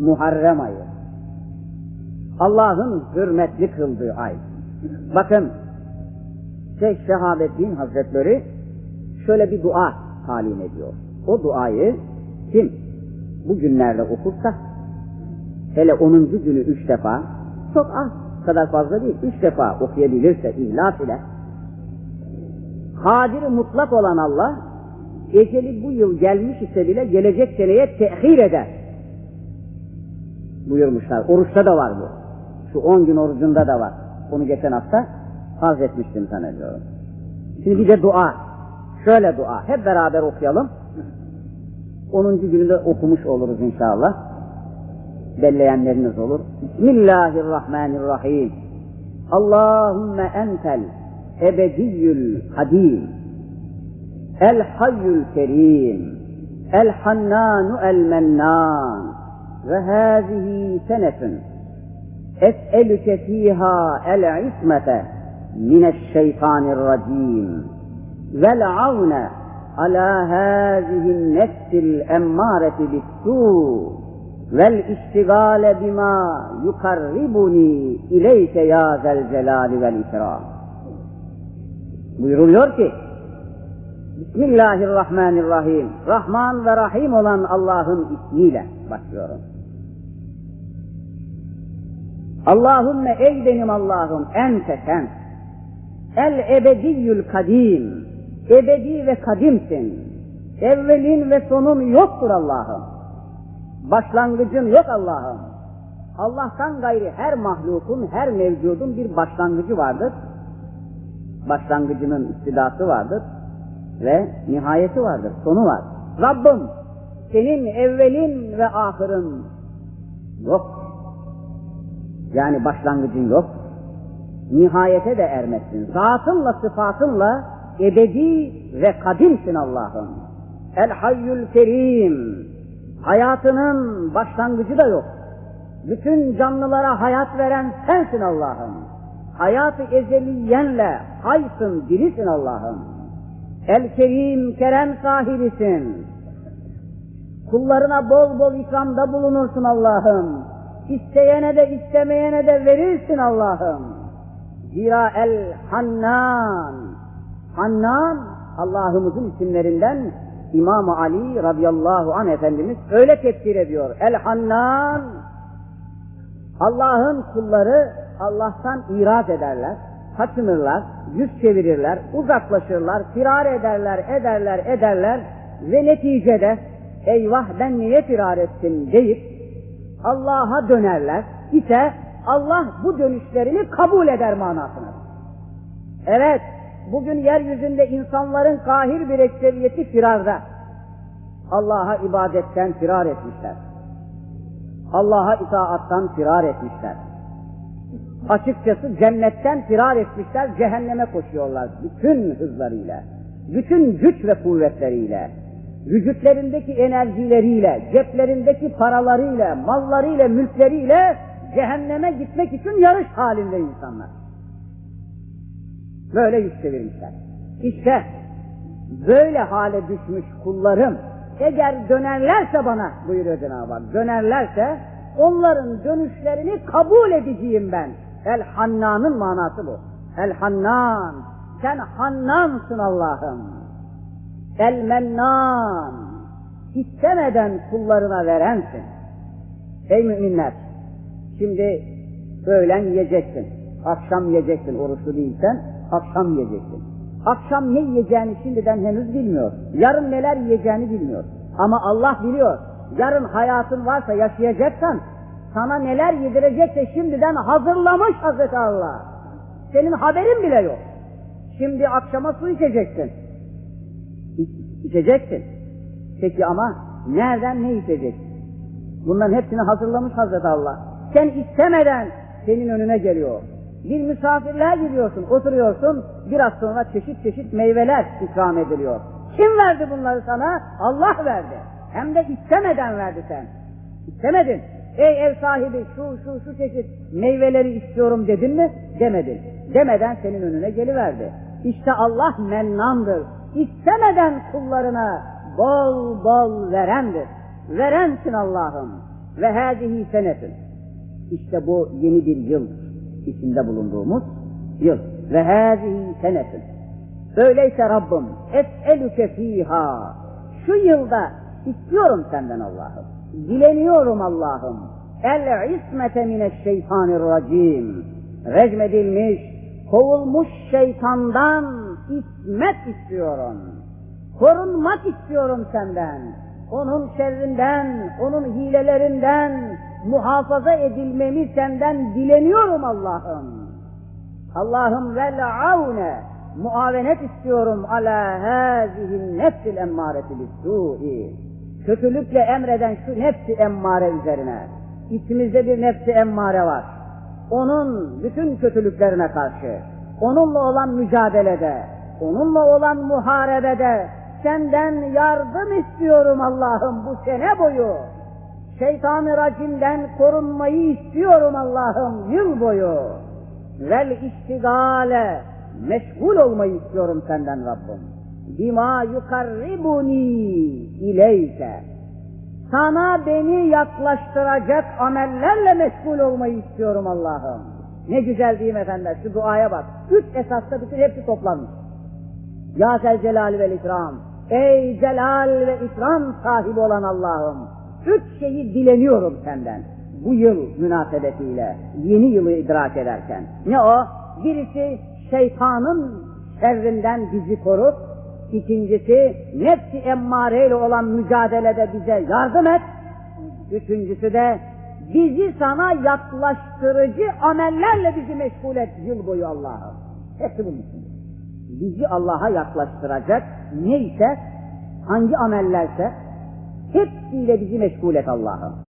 Muharrem ayı. Allah'ın hürmetli kıldığı ay. Bakın Şeyh Şehabettin Hazretleri şöyle bir dua talim ediyor. O duayı kim bu günlerde okursa hele 10. günü üç defa çok az kadar fazla değil üç defa okuyabilirse ihlas ile kadir mutlak olan Allah eceli bu yıl gelmiş ise bile gelecek seneye tehir eder buyurmuşlar. Oruçta da var bu. Şu 10 gün orucunda da var. Onu geçen hafta farz etmiştim zannediyorum. Şimdi bir de dua. Şöyle dua. Hep beraber okuyalım. 10. gününde okumuş oluruz inşallah. Belleyenleriniz olur. Bismillahirrahmanirrahim. Allahümme entel ebediyyül kadim. El hayyül kerim. El hannanu el mennan. Ve hâzihi senetun. Es'elüke fîhâ el ismete mineşşeytanirracîm. Vel avne ala hâzihin nefsil emmâreti bissû. Vel iştigâle bima yukarribuni ileyke ya zel celali vel ikram. Buyuruluyor ki, Bismillahirrahmanirrahim. Rahman ve Rahim olan Allah'ın ismiyle başlıyorum. Allahümme ey benim Allah'ım ente sen. El ebediyyül kadim. Ebedi ve kadimsin. Evvelin ve sonun yoktur Allah'ım. Başlangıcın yok Allah'ım. Allah'tan gayri her mahlukun, her mevcudun bir başlangıcı vardır. Başlangıcının istidası vardır ve nihayeti vardır, sonu var. Rabbim senin evvelin ve ahırın yok. Yani başlangıcın yok. Nihayete de ermezsin. Zatınla, sıfatınla ebedi ve kadimsin Allah'ım. El hayyül kerim. Hayatının başlangıcı da yok. Bütün canlılara hayat veren sensin Allah'ım. Hayatı ezeliyenle haysın, dirisin Allah'ım. El kerim, kerem sahibisin. Kullarına bol bol ikramda bulunursun Allah'ım. İsteyene de istemeyene de verirsin Allah'ım. Zira el Hannan. Hannan Allah'ımızın isimlerinden İmam Ali radıyallahu anh Efendimiz öyle tefsir ediyor. El Hannan Allah'ın kulları Allah'tan iraz ederler, kaçınırlar, yüz çevirirler, uzaklaşırlar, firar ederler, ederler, ederler ve neticede eyvah ben niye firar ettim deyip Allah'a dönerler ise Allah bu dönüşlerini kabul eder manasına. Evet, bugün yeryüzünde insanların kahir bir ekseriyeti firarda. Allah'a ibadetten firar etmişler. Allah'a itaattan firar etmişler. Açıkçası cennetten firar etmişler, cehenneme koşuyorlar bütün hızlarıyla, bütün güç ve kuvvetleriyle, vücutlarındaki enerjileriyle, ceplerindeki paralarıyla, mallarıyla, mülkleriyle cehenneme gitmek için yarış halinde insanlar. Böyle yüz çevirmişler. İşte böyle hale düşmüş kullarım eğer dönerlerse bana buyuruyor Cenab-ı Hak, dönerlerse onların dönüşlerini kabul edeceğim ben. El Hannan'ın manası bu. El Hannan, sen Hannansın Allah'ım. El Mennan, istemeden kullarına verensin. Ey müminler, şimdi öğlen yiyeceksin, akşam yiyeceksin, oruçlu değilsen akşam yiyeceksin. Akşam ne yiyeceğini şimdiden henüz bilmiyor. Yarın neler yiyeceğini bilmiyor. Ama Allah biliyor. Yarın hayatın varsa yaşayacaksan sana neler yedirecekse şimdiden hazırlamış Hazreti Allah. Senin haberin bile yok. Şimdi akşama su içeceksin. İçeceksin. Peki ama nereden ne içeceksin? Bunların hepsini hazırlamış Hazreti Allah. Sen istemeden senin önüne geliyor. Bir misafirliğe gidiyorsun, oturuyorsun, biraz sonra çeşit çeşit meyveler ikram ediliyor. Kim verdi bunları sana? Allah verdi. Hem de istemeden verdi sen. İstemedin. Ey ev sahibi şu şu şu çeşit meyveleri istiyorum dedin mi? Demedin. Demeden senin önüne geliverdi. İşte Allah mennandır. İstemeden kullarına bol bol verendir. Verensin Allah'ım. ve hâzihi senetün. İşte bu yeni bir yıl içinde bulunduğumuz yıl. Ve hâzihi senetün. Öyleyse Rabbim es'elüke fiha. Şu yılda istiyorum senden Allah'ım. Dileniyorum Allah'ım. El ismete mineşşeytanirracim. Recmedilmiş, kovulmuş şeytandan ismet istiyorum. Korunmak istiyorum senden. Onun şerrinden, onun hilelerinden muhafaza edilmemi senden dileniyorum Allah'ım. Allah'ım vel avne muavenet istiyorum ala hazihin nefsil emmâreti bis-sû'i. Kötülükle emreden şu nefsi emmare üzerine. İçimizde bir nefsi emmare var. Onun bütün kötülüklerine karşı, onunla olan mücadelede, onunla olan muharebede senden yardım istiyorum Allah'ım bu sene boyu. Şeytan-ı racimden korunmayı istiyorum Allah'ım yıl boyu. Vel iştigale meşgul olmayı istiyorum senden Rabbim. Bima yukarribuni ileyke. Sana beni yaklaştıracak amellerle meşgul olmayı istiyorum Allah'ım. Ne güzel diyeyim efendiler şu duaya bak. Üç esasta bütün hepsi toplanmış. Ya celal ve ikram. Ey celal ve ikram sahibi olan Allah'ım. Üç şeyi dileniyorum senden. Bu yıl münasebetiyle yeni yılı idrak ederken. Ne o? Birisi şeytanın şerrinden bizi korur. İkincisi nefsi emmareyle olan mücadelede bize yardım et. Üçüncüsü de bizi sana yaklaştırıcı amellerle bizi meşgul et yıl boyu Allah'ım. Hepsi bunun için. Bizi Allah'a yaklaştıracak neyse, hangi amellerse hepsiyle bizi meşgul et Allah'ım.